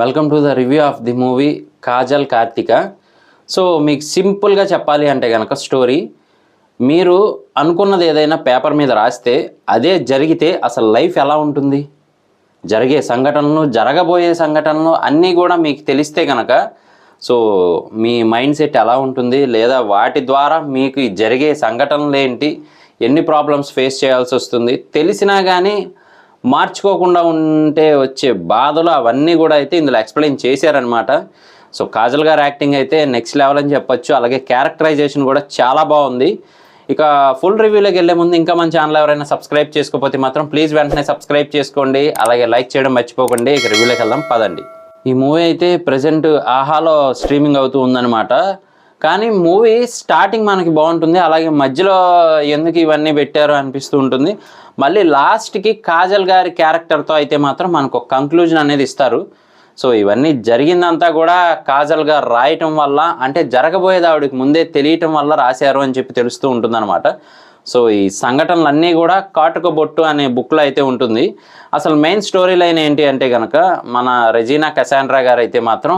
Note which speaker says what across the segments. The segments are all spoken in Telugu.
Speaker 1: Welcome to the review of the movie Kajal Karthika so మీకు సింపుల్గా చెప్పాలి అంటే కనుక స్టోరీ మీరు అనుకున్నది ఏదైనా పేపర్ మీద రాస్తే అదే జరిగితే అసలు లైఫ్ ఎలా ఉంటుంది? జరిగే సంఘటనలు జరగబోయే సంఘటనలు అన్నీ కూడా మీకు తెలిస్తే కనుక సో మీ మైండ్ సెట్ ఎలా ఉంటుంది? లేదా వాటి ద్వారా మీకు జరిగే సంఘటనలు ఏంటి? ఎన్ని ప్రాబ్లమ్స్ ఫేస్ చేయాల్సి వస్తుంది? తెలిసినా కానీ మార్చుకోకుండా ఉంటే వచ్చే బాధలు అవన్నీ కూడా అయితే ఇందులో ఎక్స్ప్లెయిన్ చేశారనమాట సో కాజల్ గారు యాక్టింగ్ అయితే నెక్స్ట్ లెవెల్ అని చెప్పొచ్చు. అలాగే క్యారెక్టరైజేషన్ కూడా చాలా బాగుంది. ఇక ఫుల్ రివ్యూలోకి వెళ్ళే ముందు ఇంకా మన ఛానల్ ఎవరైనా సబ్స్క్రైబ్ చేసుకోకపోతే మాత్రం ప్లీజ్ వెంటనే సబ్స్క్రైబ్ చేసుకోండి. అలాగే లైక్ చేయడం మర్చిపోకండి. ఇక రివ్యూలోకి వెళ్దాం. పదండి. ఈ మూవీ అయితే ప్రజెంట్ ఆహాలో స్ట్రీమింగ్ అవుతూ ఉందన్నమాట. కానీ మూవీ స్టార్టింగ్ మనకి బాగుంటుంది. అలాగే మధ్యలో ఎందుకు ఇవన్నీ పెట్టారు అనిపిస్తూ ఉంటుంది. మళ్ళీ లాస్ట్కి కాజల్ గారి క్యారెక్టర్తో అయితే మాత్రం మనకు ఒక కంక్లూజన్ అనేది ఇస్తారు. సో ఇవన్నీ జరిగిందంతా కూడా కాజల్ గారు రాయటం వల్ల అంటే జరగబోయేది ఆవిడకి ముందే తెలియటం వల్ల రాశారు అని చెప్పి తెలుస్తూ ఉంటుందన్నమాట. సో ఈ సంఘటనలన్నీ కూడా కాటుక బొట్టు అనే బుక్లో అయితే ఉంటుంది. అసలు మెయిన్ స్టోరీ లైన్ ఏంటి అంటే కనుక మన రెజీనా కసాండ్రా గారు అయితే మాత్రం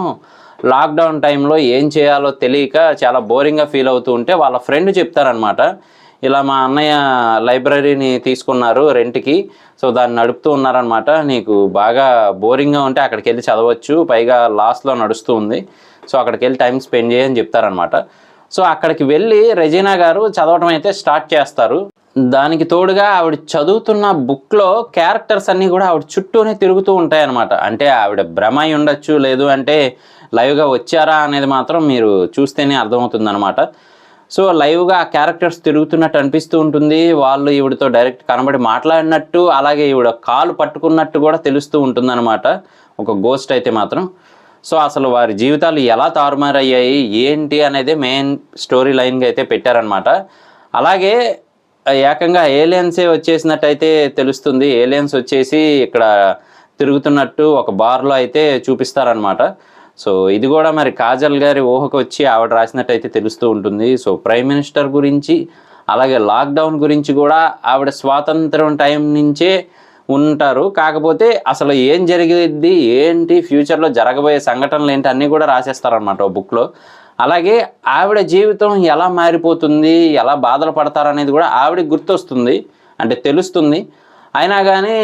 Speaker 1: లాక్డౌన్ టైంలో ఏం చేయాలో తెలియక చాలా బోరింగ్గా ఫీల్ అవుతూ ఉంటే వాళ్ళ ఫ్రెండ్ చెప్తారనమాట ఇలా మా అన్నయ్య లైబ్రరీని తీసుకున్నారు రెంట్కి. సో దాన్ని నడుపుతూ ఉన్నారనమాట నీకు బాగా బోరింగ్గా ఉంటే అక్కడికి వెళ్ళి చదవచ్చు. పైగా లాస్ట్లో నడుస్తూ ఉంది. సో అక్కడికి వెళ్ళి టైం స్పెండ్ చేయని చెప్తారనమాట సో అక్కడికి వెళ్ళి రెజీనా గారు చదవటం అయితే స్టార్ట్ చేస్తారు. దానికి తోడుగా ఆవిడ చదువుతున్న బుక్లో క్యారెక్టర్స్ అన్నీ కూడా ఆవిడ చుట్టూనే తిరుగుతూ ఉంటాయన్నమాట. అంటే ఆవిడ భ్రమ ఉండొచ్చు లేదు అంటే లైవ్గా వచ్చారా అనేది మాత్రం మీరు చూస్తేనే అర్థమవుతుంది సో లైవ్గా ఆ క్యారెక్టర్స్ తిరుగుతున్నట్టు అనిపిస్తూ ఉంటుంది. వాళ్ళు ఈవిడతో డైరెక్ట్ కనబడి మాట్లాడినట్టు అలాగే ఈవిడ కాలు పట్టుకున్నట్టు కూడా తెలుస్తూ ఉంటుందన్నమాట. ఒక గోస్ట్ అయితే మాత్రం. సో అసలు వారి జీవితాలు ఎలా తారుమారయ్యాయి ఏంటి అనేది మెయిన్ స్టోరీ లైన్గా అయితే పెట్టారనమాట అలాగే ఏకంగా ఏలియన్సే వచ్చేసినట్టయితే తెలుస్తుంది. ఏలియన్స్ వచ్చేసి ఇక్కడ తిరుగుతున్నట్టు ఒక బార్లో అయితే చూపిస్తారనమాట సో ఇది కూడా మరి కాజల్ గారి ఊహకు వచ్చి ఆవిడ రాసినట్టయితే తెలుస్తూ ఉంటుంది. సో ప్రైమ్ మినిస్టర్ గురించి అలాగే లాక్డౌన్ గురించి కూడా ఆవిడ స్వాతంత్రం టైం నుంచే ఉంటారు. కాకపోతే అసలు ఏం జరిగిద్ది ఏంటి ఫ్యూచర్లో జరగబోయే సంఘటనలు ఏంటి అన్నీ కూడా రాసేస్తారనమాట ఓ బుక్లో అలాగే ఆవిడ జీవితం ఎలా మారిపోతుంది ఎలా బాధలు పడతారనేది కూడా ఆవిడకి గుర్తొస్తుంది అంటే తెలుస్తుంది. అయినా కానీ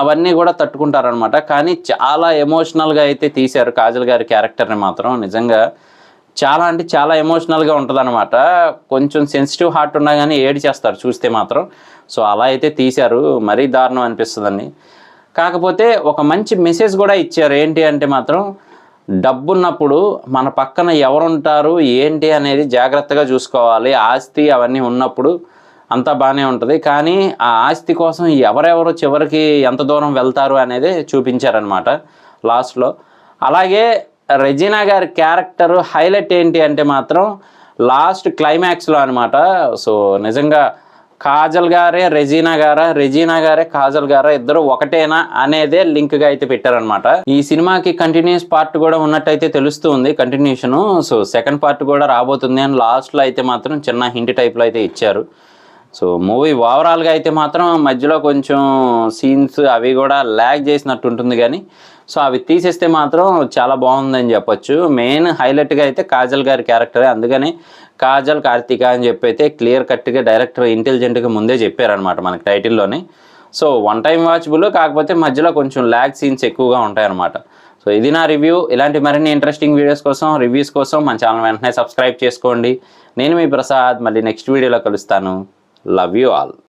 Speaker 1: అవన్నీ కూడా తట్టుకుంటారనమాట కానీ చాలా ఎమోషనల్గా అయితే తీశారు కాజల్ గారి క్యారెక్టర్ని మాత్రం. నిజంగా చాలా అంటే చాలా ఎమోషనల్గా ఉంటుందన్నమాట. కొంచెం సెన్సిటివ్ హార్ట్ ఉన్నా కానీ ఏడి చేస్తారు చూస్తే మాత్రం. సో అలా అయితే తీశారు. మరీ దారుణం అనిపిస్తుందండి. కాకపోతే ఒక మంచి మెసేజ్ కూడా ఇచ్చారు. ఏంటి అంటే మాత్రం డబ్బున్నప్పుడు మన పక్కన ఎవరుంటారు ఏంటి అనేది జాగ్రత్తగా చూసుకోవాలి. ఆస్తి అవన్నీ ఉన్నప్పుడు అంతా బాగానే ఉంటుంది. కానీ ఆ ఆస్తి కోసం ఎవరెవరు చివరికి ఎంత దూరం వెళ్తారు అనేది చూపించారనమాట లాస్ట్లో. అలాగే రెజీనా గారి క్యారెక్టర్ హైలైట్ ఏంటి అంటే మాత్రం లాస్ట్ క్లైమాక్స్లో అనమాట సో నిజంగా కాజల్ గారే రెజీనా గారా రెజీనా గారే కాజల్ గారా ఇద్దరు ఒకటేనా అనేదే లింక్గా అయితే పెట్టారనమాట ఈ సినిమాకి కంటిన్యూస్ పార్ట్ కూడా ఉన్నట్టయితే తెలుస్తూ ఉంది కంటిన్యూషన్ సో సెకండ్ పార్ట్ కూడా రాబోతుంది అని లాస్ట్లో అయితే మాత్రం చిన్న హింట్ టైప్లో అయితే ఇచ్చారు. సో మూవీ ఓవరాల్గా అయితే మాత్రం మధ్యలో కొంచెం సీన్స్ అవి కూడా ల్యాగ్ చేసినట్టు ఉంటుంది కానీ సో అవి తీసేస్తే మాత్రం చాలా బాగుందని చెప్పొచ్చు. మెయిన్ హైలైట్గా అయితే కాజల్ గారి క్యారెక్టరే. అందుకని కాజల్ కార్తిక అని చెప్పి అయితే క్లియర్ కట్గా డైరెక్టర్ ఇంటెలిజెంట్గా ముందే చెప్పారనమాట మనకి టైటిల్లోనే. సో వన్ టైం వాచబుల్ కాకపోతే మధ్యలో కొంచెం ల్యాగ్ సీన్స్ ఎక్కువగా ఉంటాయన్నమాట. సో ఇది నా రివ్యూ. ఇలాంటి మరిన్ని ఇంట్రెస్టింగ్ వీడియోస్ కోసం రివ్యూస్ కోసం మన ఛానల్ వెంటనే సబ్స్క్రైబ్ చేసుకోండి. నేను మీ ప్రసాద్. మళ్ళీ నెక్స్ట్ వీడియోలో కలుస్తాను. labial